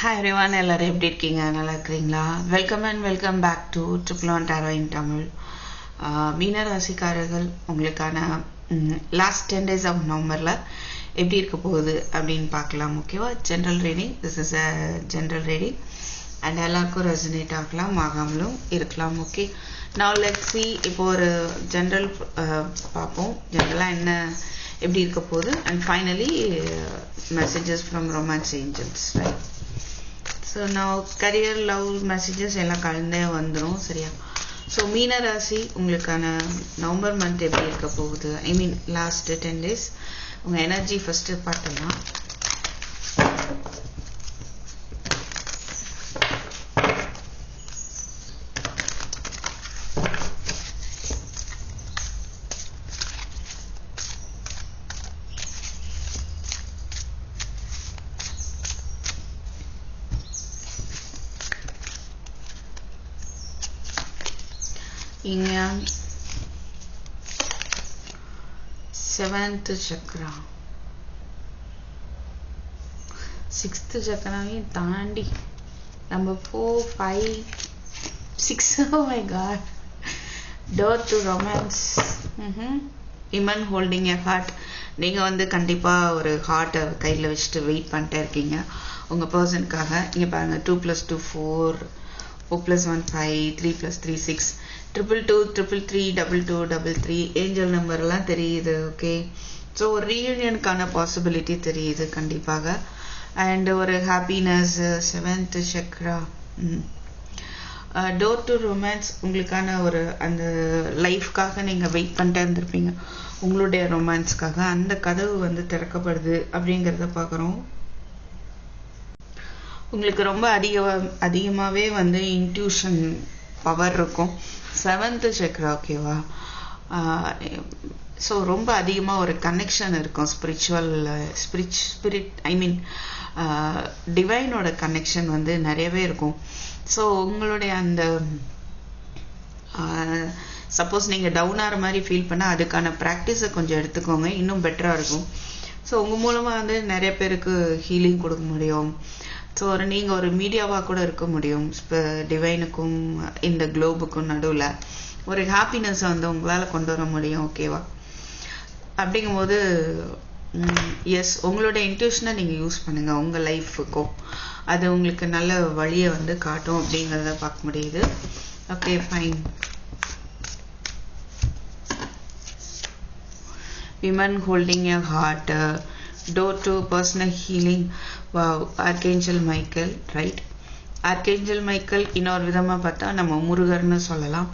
Hi everyone எல்லோரும் எப்படி இருக்கீங்க? நல்லா இருக்கிறீங்களா? Welcome and welcome back to triple one tarot in Tamil மீன ராசிக்காரர்கள் உங்களுக்கான லாஸ்ட் டென் டேஸ் ஆஃப் நவம்பரில் எப்படி இருக்க போகுது அப்படின்னு பார்க்கலாம் ஓகேவா general reading this is a general reading and எல்லாருக்கும் ரெசனேட் ஆகலாம் ஆகாமலும் இருக்கலாம் ஓகே நான் லெட் சி இப்போ ஒரு ஜென்ரல் பார்ப்போம். ஜென்ரலாக என்ன எப்படி இருக்க போகுது? And finally messages from romance angels right so நான் கரியர் லவ் மெசேஜஸ் எல்லாம் கலந்தே வந்துடும் சரியா? ஸோ மீன ராசி உங்களுக்கான நவம்பர் மந்த் எப்படி இருக்க போகுது? I mean last ten days உங்கள் எனர்ஜி ஃபஸ்ட்டு பார்த்தலாம் இங்க செவன்த் சக்கரா சிக்ஸ்த் சக்கராவையும் தாண்டி நம்ம four five six my God door to romance woman holding a heart நீங்கள் வந்து கண்டிப்பாக ஒரு ஹார்ட்டை கையில் வச்சுட்டு வெயிட் பண்ணிட்டே இருக்கீங்க. உங்கள் பர்சனுக்காக இங்கே பாருங்கள் two plus two four four plus one five three plus three six triple two triple three double two double three angel நம்பர்லாம் தெரியுது ஓகே ஸோ ஒரு ரீயூனியனுக்கான பாசிபிலிட்டி தெரியுது கண்டிப்பாக. அண்ட் ஒரு happiness seventh chakra door to romance உங்களுக்கான ஒரு அந்த லைஃப்காக நீங்கள் வெயிட் பண்ணிட்டே இருந்திருப்பீங்க. உங்களுடைய ரொமான்ஸ்க்காக அந்த கதவு வந்து திறக்கப்படுது அப்படிங்கிறத பார்க்குறோம். உங்களுக்கு ரொம்ப அதிக அதிகமாகவே வந்து இன்ட்யூஷன் பவர் இருக்கும். செவன்த்து சக்கரா ஓகேவா ஸோ ரொம்ப அதிகமாக ஒரு கனெக்ஷன் இருக்கும் spiritual spirit spirit I mean டிவைனோட connection வந்து நிறையவே இருக்கும். ஸோ உங்களுடைய அந்த சப்போஸ் நீங்கள் டவுன் ஆகிற மாதிரி ஃபீல் பண்ணால் அதுக்கான ப்ராக்டிஸை கொஞ்சம் எடுத்துக்கோங்க இன்னும் பெட்டராக இருக்கும். ஸோ உங்கள் மூலமாக வந்து நிறைய பேருக்கு ஹீலிங் கொடுக்க முடியும். ஸோ ஒரு நீங்கள் ஒரு மீடியாவாக கூட இருக்க முடியும். இப்போ டிவைனுக்கும் இந்த குளோபுக்கும் நடுவில். ஒரு ஹாப்பினஸ்ஸை வந்து உங்களால் கொண்டு வர முடியும் ஓகேவா அப்படிங்கும்போது எஸ் உங்களோட இன்ட்யூஷனை நீங்கள் யூஸ் பண்ணுங்கள் உங்கள் லைஃபுக்கும் அது உங்களுக்கு நல்ல வழியை வந்து காட்டும் அப்படிங்கிறத பார்க்க முடியுது. Okay fine woman holding a heart door to personal healing wow archangel Michael right archangel Michael இன்னொரு விதமாக பார்த்தா நம்ம முருகர்னு சொல்லலாம்.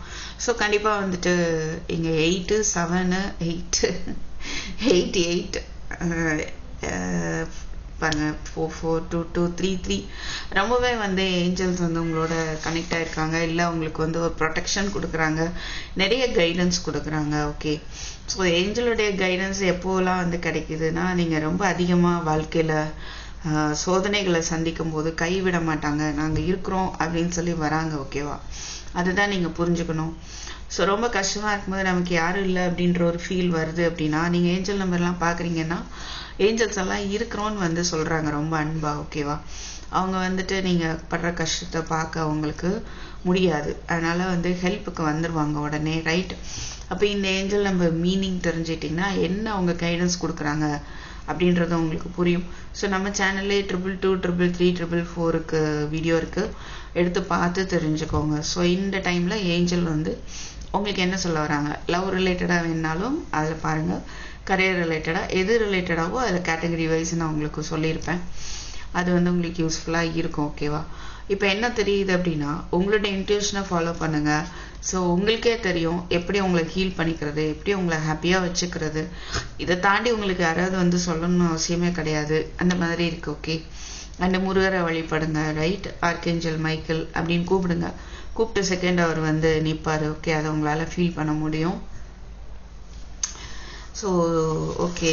ஸோ கண்டிப்பாக வந்துட்டு இங்கே eight seven eight eight eight பாருங்க four four two two three three ரொம்பவே வந்து ஏஞ்சல்ஸ் வந்து உங்களோட கனெக்ட் ஆகிருக்காங்க இல்லை உங்களுக்கு வந்து ஒரு ப்ரொடெக்ஷன் கொடுக்குறாங்க. நிறைய கைடன்ஸ் கொடுக்குறாங்க ஓகே ஸோ ஏஞ்சலுடைய கைடன்ஸ் எப்போலாம் வந்து கிடைக்குதுன்னா நீங்கள் ரொம்ப அதிகமாக வாழ்க்கையில் சோதனைகளை சந்திக்கும் போது கைவிட மாட்டாங்க. நாங்கள் இருக்கிறோம் அப்படின்னு சொல்லி வராங்க ஓகேவா அதுதான் நீங்கள் புரிஞ்சுக்கணும். ஸோ ரொம்ப கஷ்டமாக இருக்கும்போது நமக்கு யாரும் இல்லை அப்படின்ற ஒரு ஃபீல் வருது அப்படின்னா நீங்கள் ஏஞ்சல் நம்பர்லாம் பார்க்குறீங்கன்னா ஏஞ்சல்ஸ் எல்லாம் இருக்கிறோன்னு வந்து சொல்கிறாங்க ரொம்ப அன்பா ஓகேவா அவங்க வந்துட்டு நீங்கள் படுற கஷ்டத்தை பார்க்க அவங்களுக்கு முடியாது. அதனால் வந்து ஹெல்ப்புக்கு வந்துடுவாங்க உடனே ரைட் அப்போ இந்த ஏஞ்சல் நம்பர் மீனிங் தெரிஞ்சிட்டிங்கன்னா என்ன அவங்க கைடன்ஸ் கொடுக்குறாங்க? அப்படின்றது உங்களுக்கு புரியும். ஸோ நம்ம சேனல்லே triple two triple three triple ஃபோருக்கு வீடியோ இருக்குது எடுத்து பார்த்து தெரிஞ்சுக்கோங்க. ஸோ இந்த டைமில் ஏஞ்சல் வந்து உங்களுக்கு என்ன சொல்ல வராங்க? லவ் ரிலேட்டடாக வேணாலும் அதில் பாருங்கள் கரியர் ரிலேட்டடாக எது ரிலேட்டடாகவோ அதில் கேட்டகரி வைஸ் நான் உங்களுக்கு சொல்லியிருப்பேன். அது வந்து உங்களுக்கு யூஸ்ஃபுல்லாக இருக்கும் ஓகேவா இப்போ என்ன தெரியுது அப்படின்னா உங்களோட இன்ட்யூஷனை ஃபாலோ பண்ணுங்கள் ஸோ உங்களுக்கே தெரியும் எப்படி உங்களை ஹீல் பண்ணிக்கிறது எப்படி உங்களை ஹாப்பியாக வச்சுக்கிறது. இதை தாண்டி உங்களுக்கு யாராவது வந்து சொல்லணும்னு அவசியமே கிடையாது. அந்த மாதிரி இருக்குது ஓகே அந்த முருகரை வழிபடுங்க ரைட் ஆர்கேஞ்சல் மைக்கேல் அப்படின்னு கூப்பிடுங்க. கூப்பிட்ட செகண்ட் அவர் வந்து நிற்பார் ஓகே அதை உங்களால் ஃபீல் பண்ண முடியும். So okay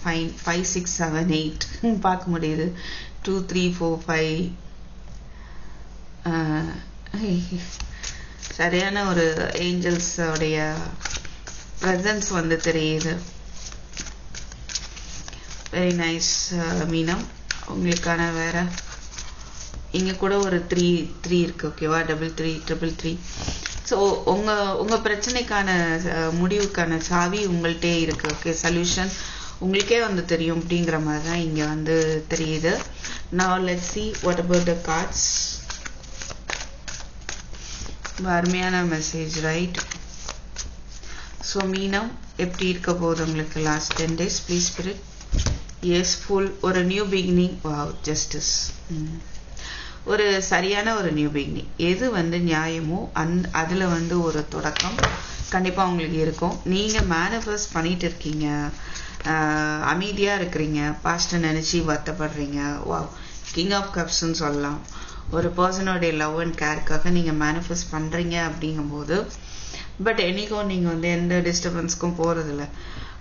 fine five six seven eight பார்க்க முடியுது. டூ த்ரீ ஃபோர் ஃபைவ் சரியான ஒரு ஏஞ்சல்ஸோடைய ப்ரெசன்ஸ் வந்து தெரியுது. வெரி நைஸ் uh, மீனம். உங்களுக்கான வேற. இங்கே கூட ஒரு த்ரீ த்ரீ இருக்குது ஓகேவா double three triple three so உங்க உங்க பிரச்சனைக்கான முடிவுக்கான சாவி உங்கள்கிட்டே இருக்கு. ஓகே சொல்யூஷன் உங்களுக்கே வந்து தெரியும் அப்படிங்கிற மாதிரி தான் இங்கே வந்து தெரியுது. நான் let see what about the cards அருமையான மெசேஜ் ரைட் ஸோ மீனம் எப்படி இருக்க போகுது உங்களுக்கு last ten days please spirit yes full ஒரு நியூ பிகினிங் வாவ் ஜஸ்டிஸ் ஒரு சரியான ஒரு நியூ பிகினிங் எது வந்து நியாயமோ அந் அதில் வந்து ஒரு தொடக்கம் கண்டிப்பாக உங்களுக்கு இருக்கும். நீங்கள் மேனிஃபெஸ்ட் பண்ணிட்டு இருக்கீங்க. அமைதியாக இருக்கிறீங்க. பாஸ்ட்டை நினச்சி வருத்தப்படுறீங்க. வா கிங் ஆஃப் கப்ஸ்ன்னு சொல்லலாம். ஒரு பர்சனோடைய லவ் அண்ட் கேருக்காக நீங்கள் மேனிஃபெஸ்ட் பண்ணுறீங்க அப்படிங்கும்போது பட் என்னைக்கும் நீங்கள் வந்து எந்த டிஸ்டர்பன்ஸ்க்கும் போகிறதில்ல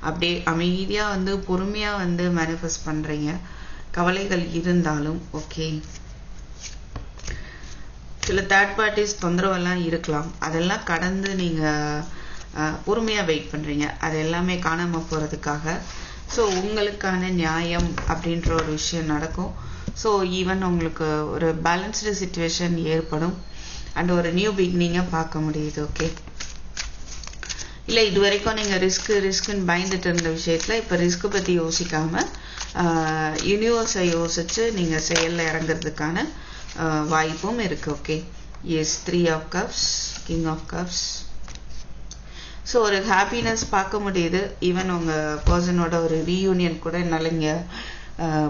அப்படியே அமைதியாக வந்து பொறுமையாக வந்து மேனிஃபெஸ்ட் பண்ணுறீங்க கவலைகள் இருந்தாலும் ஓகே சில தேர்ட் பார்ட்டிஸ் தொந்தரவெல்லாம் இருக்கலாம். அதெல்லாம் கடந்து நீங்க பொறுமையாக வெயிட் பண்றீங்க. அது எல்லாமே காணாம போறதுக்காக. ஸோ உங்களுக்கான நியாயம் அப்படின்ற ஒரு விஷயம் நடக்கும். ஸோ ஈவன் உங்களுக்கு ஒரு பேலன்ஸ்டு சுச்சுவேஷன் ஏற்படும். அண்ட் ஒரு நியூ பிகினிங்கை பார்க்க முடியுது ஓகே இல்ல இது வரைக்கும் நீங்க ரிஸ்க் ரிஸ்க்குன்னு பயந்துட்டு இருந்த விஷயத்துல இப்ப ரிஸ்க் பத்தி யோசிக்காம யூனிவர்ஸை யோசிச்சு நீங்க செயல்ல இறங்குறதுக்கான வாய்ப்பும் இருக்குது okay yes three of cups king of cups so ஒரு ஹாப்பினஸ் பார்க்க முடியுது. ஈவன் உங்கள் பர்சனோட ஒரு ரீயூனியன் கூட என்னால் இங்கே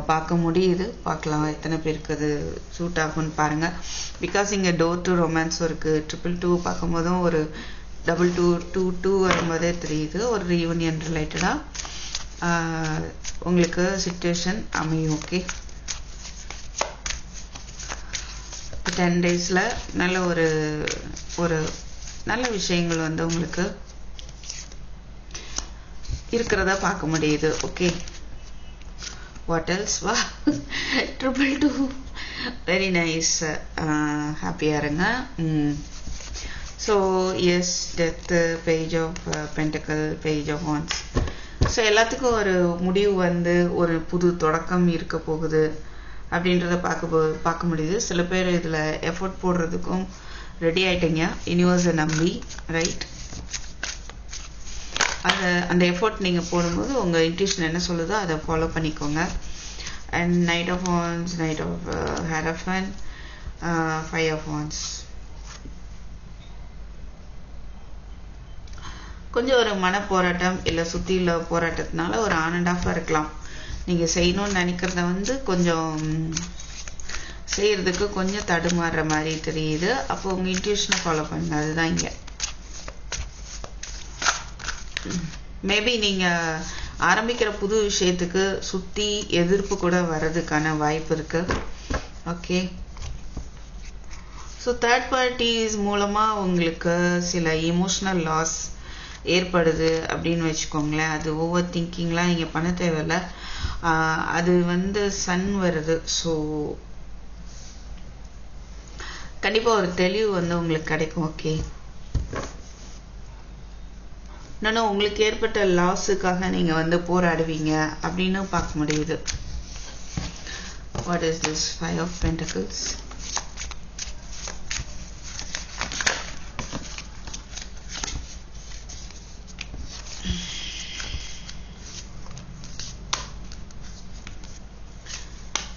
பார்க்க முடியுது. பார்க்கலாம் எத்தனை பேருக்கு அது சூட் ஆகும்னு பாருங்கள் பிகாஸ் இங்கே டோர் டு ரொமான்ஸ் இருக்குது ட்ரிபிள் டூ பார்க்கும்போதும் ஒரு டபுள் டூ டூ டூ வரும்போதே தெரியுது. ஒரு ரீயூனியன் ரிலேட்டடாக உங்களுக்கு சுச்சுவேஷன் அமையும் ஓகே டென் டேஸில் நல்ல ஒரு ஒரு நல்ல விஷயங்கள் வந்து உங்களுக்கு இருக்கிறதா பார்க்க முடியுது ஓகே வாட் எல்ஸ் வா. ட்ரிபிள் டூ வெரி நைஸ் ஹாப்பியாக இருங்க. So yes death page of pentacles page of wands so எல்லாத்துக்கும் ஒரு முடிவு வந்து ஒரு புது தொடக்கம் இருக்க போகுது. அப்படின்றத பார்க்க பார்க்க முடியுது. சில பேர் இதில் எஃபோர்ட் போடுறதுக்கும் ரெடி ஆயிட்டீங்க. யூனிவர்ஸை நம்பி ரைட் அதை அந்த எஃபோர்ட் நீங்கள் போடும்போது உங்கள் இன்ட்யூஷன் என்ன சொல்லுதோ அதை ஃபாலோ பண்ணிக்கோங்க. And knight of wands knight of hierophant five of wands கொஞ்சம் ஒரு மன போராட்டம் இல்லை சுற்றியில் போராட்டத்தினால ஒரு ஆன் அண்ட் ஆஃபாக இருக்கலாம். நீங்க செய்யணும்னு நினைக்கிறத வந்து கொஞ்சம் செய்யறதுக்கு கொஞ்சம் தடுமாறுற மாதிரி தெரியுது. அப்போ உங்க இன்ட்யூஷனை ஃபாலோ பண்ணுங்க. அதுதான் இங்க. மேபி நீங்க ஆரம்பிக்கிற புது விஷயத்துக்கு சுத்தி எதிர்ப்பு கூட வர்றதுக்கான வாய்ப்பு இருக்கு. ஓகே ஸோ தேர்ட் பார்ட்டிஸ் மூலமா உங்களுக்கு சில இமோஷனல் லாஸ் ஏற்படுது அப்படின்னு வச்சுக்கோங்களேன். அது ஓவர் திங்கிங்லாம் நீங்கள் பண்ண தேவையில்லை. அது வந்து சன் வருது. ஸோ கண்டிப்பா ஒரு தெளிவு வந்து உங்களுக்கு கிடைக்கும் ஓகே இன்னொன்று உங்களுக்கு ஏற்பட்ட லாஸுக்காக நீங்க வந்து போராடுவீங்க அப்படின்னு பார்க்க முடியுது. What is this five of pentacles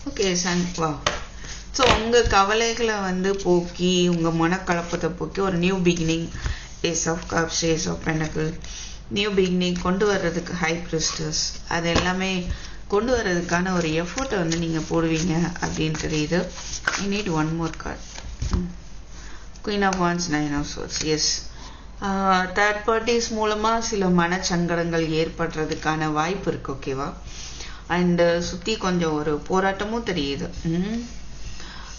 okay sun வா ஸோ உங்கள் கவலைகளை வந்து போக்கி உங்கள் மனக்கலப்பத்தை போக்கி ஒரு new beginning ace of cups ace of pentacles new beginning கொண்டு வர்றதுக்கு ஹை கிறிஸ்டர்ஸ் அது எல்லாமே கொண்டு வர்றதுக்கான ஒரு எஃபோர்ட்டை வந்து நீங்கள் போடுவீங்க அப்படின்னு தெரியுது. I need one more card queen of wands nine of swords yes third parties மூலமாக சில மனச்சங்கடங்கள் ஏற்படுறதுக்கான வாய்ப்பு இருக்குது ஓகேவா அண்ட் சுத்தி கொஞ்சம் ஒரு போராட்டமும் தெரியுது. ம்.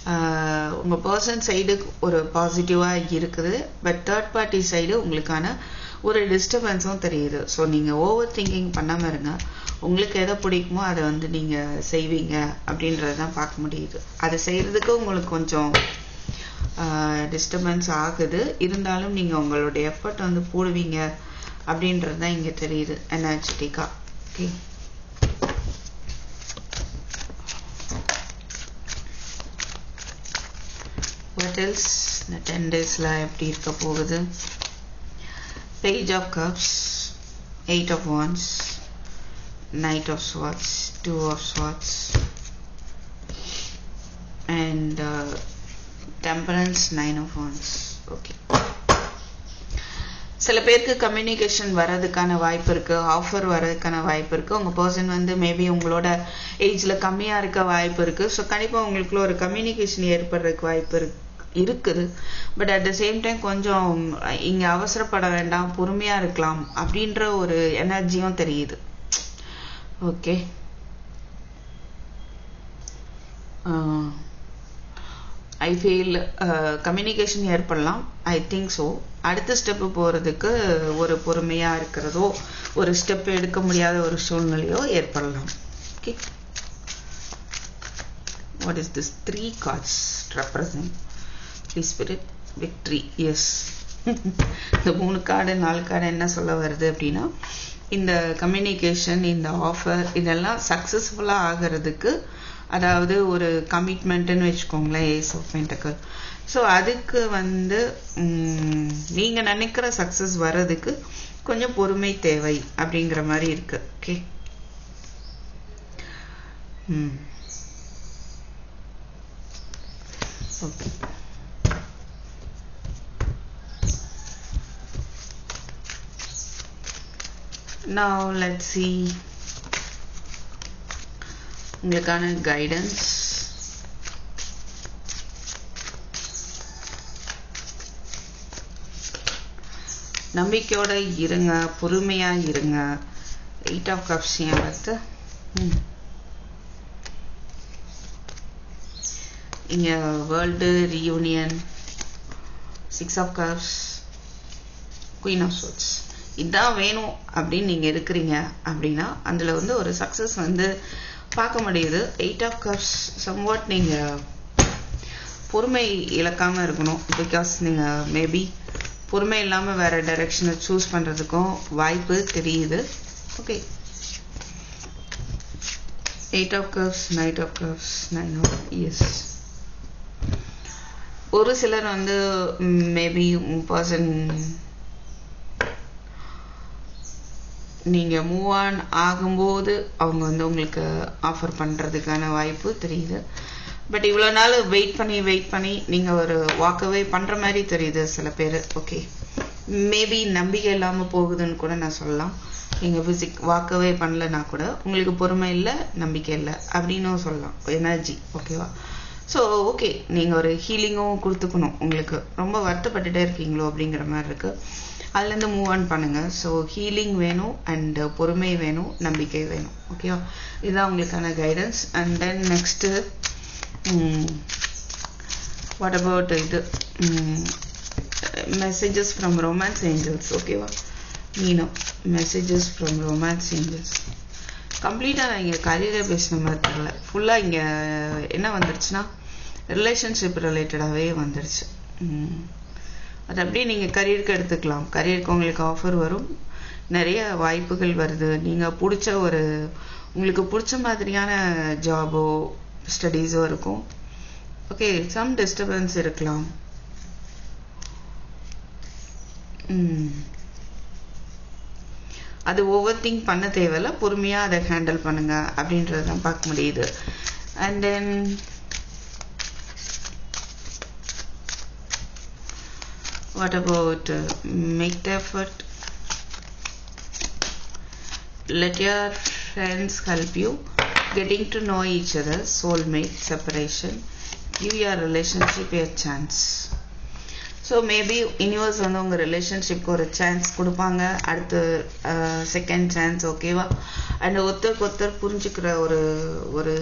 ஆஹ் உங்க பர்சன் சைடு ஒரு பாசிட்டிவா இருக்குது. பட் தேர்ட் பார்ட்டி சைடு உங்களுக்கான ஒரு டிஸ்டர்பன்ஸும் தெரியுது. ஸோ நீங்க ஓவர் திங்கிங் பண்ணாம இருங்க. உங்களுக்கு எதை பிடிக்குமோ அதை வந்து நீங்க செய்வீங்க அப்படின்றத தான் பார்க்க முடியுது. அதை செய்யறதுக்கு உங்களுக்கு கொஞ்சம் டிஸ்டர்பன்ஸ் ஆகுது. இருந்தாலும் நீங்க உங்களுடைய எஃபர்ட் வந்து போடுவீங்க அப்படின்றது தான் இங்க தெரியுது எனர்ஜெட்டிக்கா ஓகே வாட் எல்ஸ் இந்த டென் டேஸில் எப்படி இருக்க போகுது? Page of cups eight of wands knight of swords two of swords and temperance nine of wands okay சில பேருக்கு கம்யூனிகேஷன் வர்றதுக்கான வாய்ப்பு இருக்குது ஆஃபர் வர்றதுக்கான வாய்ப்பு இருக்குது உங்கள் பர்சன் வந்து மேபி உங்களோட ஏஜில் கம்மியாக இருக்க வாய்ப்பு இருக்குது ஸோ கண்டிப்பாக உங்களுக்குள்ள ஒரு கம்யூனிகேஷன் ஏற்படுறதுக்கு வாய்ப்பு இருக்கு. இருக்குது. But at the same time கொஞ்சம் இங்க அவசரப்பட வேண்டாம் பொறுமையா இருக்கலாம் அப்படின்ற ஒரு எனர்ஜியும் தெரியுது. ஓகே ஐ ஃபீல் கம்யூனிகேஷன் ஏற்படலாம். ஐ திங்க் ஸோ அடுத்த ஸ்டெப்பு போகிறதுக்கு ஒரு பொறுமையாக இருக்கிறதோ ஒரு ஸ்டெப் எடுக்க முடியாத ஒரு சூழ்நிலையோ ஏற்படலாம். Okay what is this three cards represent please spirit victory yes இந்த மூணு கார்டு நாலு கார்டு என்ன சொல்ல வருது அப்படின்னா இந்த கம்யூனிகேஷன் இந்த ஆஃபர் இதெல்லாம் சக்ஸஸ்ஃபுல்லாக ஆகிறதுக்கு அதாவது ஒரு கமிட்மெண்ட்டுன்னு வச்சுக்கோங்களேன் ஏஸ் ஆஃப் பென்டக்கல் ஸோ அதுக்கு வந்து நீங்கள் நினைக்கிற சக்ஸஸ் வர்றதுக்கு கொஞ்சம் பொறுமை தேவை அப்படிங்கிற மாதிரி இருக்கு. Okay hmm. Okay now let's see. உங்களுக்கான கைடன்ஸ் நம்பிக்கையோட இருங்க பொறுமையா இருங்க. எயிட் ஆஃப் கப்ஸ் ஏன் பார்த்து? இங்க world reunion six of cups queen of swords இதான் வேணும் அப்படின்னு நீங்க இருக்கிறீங்க அப்படின்னா அதுல வந்து ஒரு சக்சஸ் வந்து பார்க்க முடியுது. எயிட் ஆஃப் கப்ஸ் சம்வாட் நீங்க பொறுமை இழக்காம இருக்கணும். பிகாஸ் நீங்க மேபி பொறுமை இல்லாம வேற டைரக்ஷனை சூஸ் பண்றதுக்கும் வாய்ப்பு தெரியுது. Okay eight of cups knight of cups nine of yes ஒரு சிலர் வந்து மேபி பர்சன் நீங்கள் மூவ் ஆன் ஆகும்போது அவங்க வந்து உங்களுக்கு ஆஃபர் பண்ணுறதுக்கான வாய்ப்பு தெரியுது. பட் இவ்வளோ நாள் வெயிட் பண்ணி வெயிட் பண்ணி நீங்கள் ஒரு வாக்கவே பண்ணுற மாதிரி தெரியுது சில பேர். ஓகே மேபி நம்பிக்கை இல்லாமல் போகுதுன்னு கூட நான் சொல்லலாம். நீங்கள் ஃபிசிக் வாக்கவே பண்ணலனா கூட உங்களுக்கு பொறுமை இல்லை நம்பிக்கை இல்லை அப்படின்னும் சொல்லலாம். எனர்ஜி ஓகேவா ஸோ ஓகே நீங்கள் ஒரு ஹீலிங்கும் கொடுத்துக்கணும். உங்களுக்கு ரொம்ப வருத்தப்பட்டுட்டே இருக்கீங்களோ அப்படிங்கிற மாதிரி இருக்குது அதுலேருந்து மூவ் ஆன் பண்ணுங்கள் ஸோ ஹீலிங் வேணும் அண்டு பொறுமை வேணும் நம்பிக்கை வேணும். ஓகேவா இதுதான் உங்களுக்கான guidance and then next what about இது? மெசேஜஸ் ஃப்ரம் ரொமான்ஸ் ஏஞ்சல்ஸ் ஓகேவா மீனோ மெசேஜஸ் ஃப்ரம் ரொமான்ஸ் ஏஞ்சல்ஸ் கம்ப்ளீட்டாக நான் இங்கே கரியரை பேசின மாதிரி தெரியல. ஃபுல்லாக இங்கே என்ன வந்துருச்சுன்னா ரிலேஷன்ஷிப் ரிலேட்டடாகவே வந்துருச்சு. அது அப்படியே நீங்கள் கரியருக்கு எடுத்துக்கலாம். கரியருக்கு உங்களுக்கு ஆஃபர் வரும். நிறைய வாய்ப்புகள் வருது. நீங்கள் பிடிச்ச ஒரு உங்களுக்கு பிடிச்ச மாதிரியான ஜாபோ ஸ்டடீஸோ இருக்கும். ஓகே சம் டிஸ்டர்பன்ஸ் இருக்கலாம். அது ஓவர் திங்க் பண்ண தேவையில்ல. பொறுமையாக அதை ஹேண்டில் பண்ணுங்கள் அப்படின்றதான் பார்க்க முடியுது. And then what about uh, make the effort let your friends help you getting to know each other soulmate separation give your relationship a chance so maybe universe வந்து உங்கள் ரிலேஷன்ஷிப்க்கு ஒரு சான்ஸ் கொடுப்பாங்க அடுத்து செகண்ட் சான்ஸ் ஓகேவா and ஒருத்தருக்கு ஒருத்தர் புரிஞ்சுக்கிற ஒரு ஒரு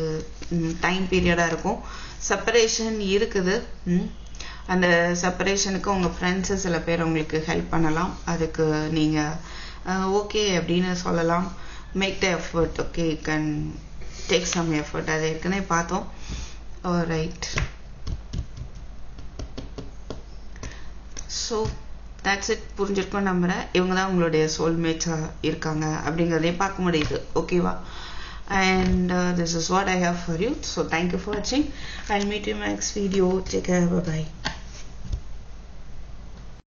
டைம் பீரியடாக இருக்கும் செப்பரேஷன் இருக்குது அந்த செப்பரேஷனுக்கு உங்கள் ஃப்ரெண்ட்ஸு சில பேர் உங்களுக்கு ஹெல்ப் பண்ணலாம். அதுக்கு நீங்கள் ஓகே அப்படின்னு சொல்லலாம். Make the effort okay can take some effort அதை ஏற்கனவே பார்த்தோம். ரைட் ஸோ தேட்ஸ் இட் புரிஞ்சிருக்கோம் நம்புகிறேன் இவங்க தான் உங்களுடைய சோல்மேட்ஸாக இருக்காங்க அப்படிங்கிறதையும் பார்க்க முடியுது. ஓகேவா and uh, this is what I have for you. So thank you for watching. I'll meet you in my next video. Take care. Bye bye